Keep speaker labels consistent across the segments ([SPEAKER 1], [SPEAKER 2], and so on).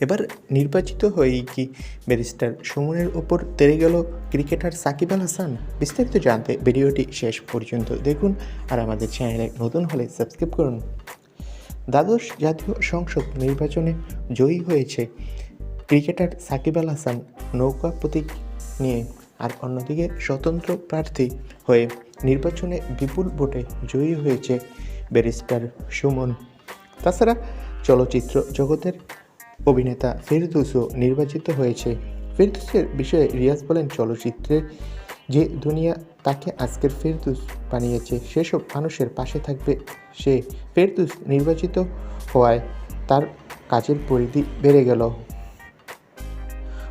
[SPEAKER 1] এবার নির্বাচিত হয়েই কি ব্যারিস্টার সুমনের ওপর তেরে গেল ক্রিকেটার সাকিব আল হাসান? বিস্তারিত জানতে ভিডিওটি শেষ পর্যন্ত দেখুন আর আমাদের চ্যানেলে নতুন হলে সাবস্ক্রাইব করুন। দ্বাদশ জাতীয় সংসদ নির্বাচনে জয়ী হয়েছে ক্রিকেটার সাকিব আল হাসান নৌকা প্রতীক নিয়ে আর অন্যদিকে স্বতন্ত্র প্রার্থী হয়ে নির্বাচনে বিপুল ভোটে জয়ী হয়েছে ব্যারিস্টার সুমন। তাছাড়া চলচ্চিত্র জগতের অভিনেতা ফেরদৌসও নির্বাচিত হয়েছে। ফেরদৌসের বিষয়ে রিয়াজ বলেন চলচ্চিত্রের যে দুনিয়া, তাকে আজকের ফেরদৌস বানিয়েছে, সেসব মানুষের পাশে থাকবে সে। ফেরদৌস নির্বাচিত হওয়ায় তার কাজের পরিধি বেড়ে গেল।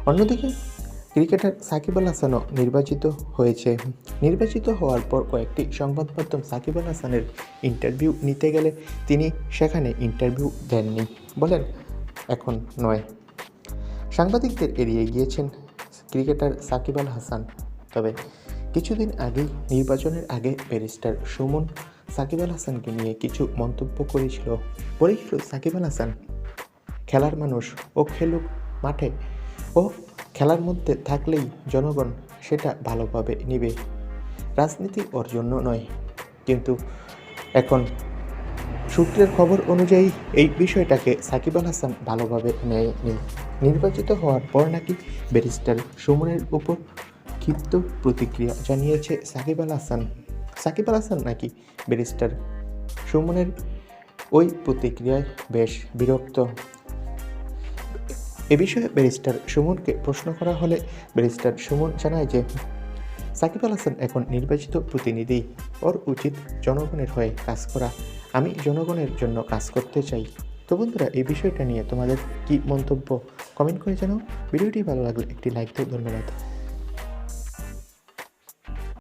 [SPEAKER 1] অন্যদিকে ক্রিকেটার সাকিব আল হাসানও নির্বাচিত হয়েছে। নির্বাচিত হওয়ার পর কয়েকটি সংবাদ মাধ্যম সাকিব আল হাসানের ইন্টারভিউ নিতে গেলে তিনি সেখানে ইন্টারভিউ দেননি বলেন এখন নয়। সাংবাদিকদের এড়িয়ে গিয়েছেন ক্রিকেটার সাকিব আল হাসান। তবে কিছুদিন আগেই নির্বাচনের আগে ব্যারিস্টার সুমন সাকিব আল হাসানকে নিয়ে কিছু মন্তব্য করেছিল। বলেছিল, সাকিব আল হাসান খেলার মানুষ ও খেলুক মাঠে ও খেলার মধ্যে থাকলেই জনগণ সেটা ভালোভাবে নিবে। রাজনীতি ওর জন্য নয়, কিন্তু এখন সূত্রের খবর অনুযায়ী, এই বিষয়টাকে সাকিব আল হাসান ভালোভাবে নেয় নেয়নি নির্বাচিত হওয়ার পর নাকি ব্যারিস্টার সুমনের উপর ক্ষিপ্ত প্রতিক্রিয়া জানিয়েছে সাকিব আল হাসান। সাকিব আল হাসান নাকি ব্যারিস্টার সুমনের ওই প্রতিক্রিয়ায় বেশ বিরক্ত। এ বিষয়ে ব্যারিস্টার সুমনকে প্রশ্ন করা হলে ব্যারিস্টার সুমন জানায় যে, সাকিব আল হাসান এখন নির্বাচিত প্রতিনিধি। ওর উচিত জনগণের হয়ে কাজ করা। আমি জনগণের জন্য কাজ করতে চাই। তো বন্ধুরা, এই বিষয়টা নিয়ে তোমাদের কি মন্তব্য? কমেন্ট করে জানাও। ভিডিওটি ভালো লাগলে একটি লাইক দিও। ধন্যবাদ।